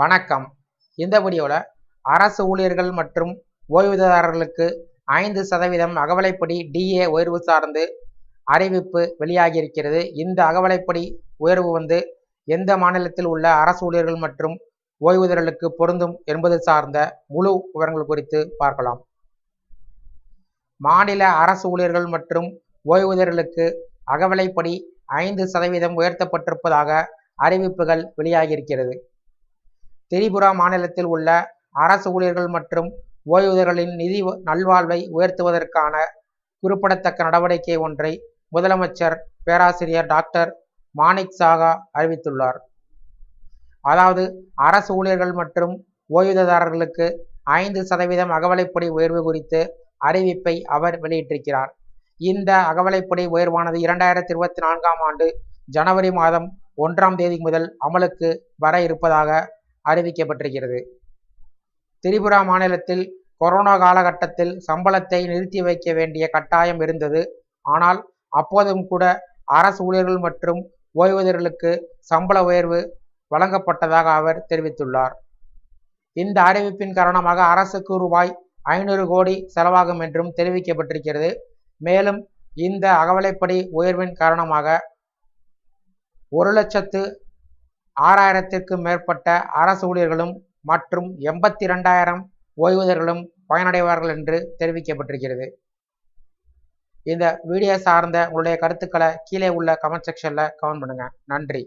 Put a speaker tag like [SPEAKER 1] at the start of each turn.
[SPEAKER 1] வணக்கம். இந்த வீடியோவில் அரசு ஊழியர்கள் மற்றும் ஓய்வூதியதாரர்களுக்கு ஐந்து சதவீதம் அகவலைப்படி டிஏ உயர்வு சார்ந்து அறிவிப்பு வெளியாகியிருக்கிறது. இந்த அகவலைப்படி உயர்வு வந்து எந்த மாநிலத்தில் உள்ள அரசு ஊழியர்கள் மற்றும் ஓய்வூதியர்களுக்கு பொருந்தும் என்பது சார்ந்த முழு விவரங்கள் குறித்து பார்க்கலாம். மாநில அரசு ஊழியர்கள் மற்றும் ஓய்வூதியர்களுக்கு அகவலைப்படி ஐந்து சதவீதம் உயர்த்தப்பட்டிருப்பதாக அறிவிப்புகள் வெளியாகியிருக்கிறது. திரிபுரா மாநிலத்தில் உள்ள அரசு ஊழியர்கள் மற்றும் ஓய்வூதியர்களின் நிதி நல்வாழ்வை உயர்த்துவதற்கான குறிப்பிடத்தக்க நடவடிக்கை ஒன்றை முதலமைச்சர் பேராசிரியர் டாக்டர் மாணிக் சாகா அறிவித்துள்ளார். அதாவது அரசு ஊழியர்கள் மற்றும் ஓய்வூதியதாரர்களுக்கு ஐந்து சதவீதம் அகவலைப்படி உயர்வு குறித்து அறிவிப்பை அவர் வெளியிட்டிருக்கிறார். இந்த அகவலைப்படி உயர்வானது இரண்டாயிரத்தி இருபத்தி நான்காம் ஆண்டு ஜனவரி மாதம் ஒன்றாம் தேதி முதல் அமலுக்கு வர இருப்பதாக அறிவிக்கப்பட்டிருக்கிறது. திரிபுரா மாநிலத்தில் கொரோனா காலகட்டத்தில் சம்பளத்தை நிறுத்தி வைக்க வேண்டிய கட்டாயம் இருந்தது. ஆனால் அப்போதும் கூட அரசு ஊழியர்கள் மற்றும் ஓய்வூதியர்களுக்கு சம்பள உயர்வு வழங்கப்பட்டதாக அவர் தெரிவித்துள்ளார். இந்த அறிவிப்பின் காரணமாக அரசுக்கு ரூபாய் ஐநூறு கோடி செலவாகும் என்றும் தெரிவிக்கப்பட்டிருக்கிறது. மேலும் இந்த அகவலைப்படி உயர்வின் காரணமாக ஒரு லட்சத்து ஆறாயிரத்திற்கும் மேற்பட்ட அரசு ஊழியர்களும் மற்றும் எண்பத்தி இரண்டாயிரம் ஓய்வூதியர்களும் பயனடைவார்கள் என்று தெரிவிக்கப்பட்டிருக்கிறது. இந்த வீடியோ சார்ந்த உங்களுடைய கருத்துக்களை கீழே உள்ள கமெண்ட் செக்ஷனில் கமெண்ட் பண்ணுங்கள் நன்றி.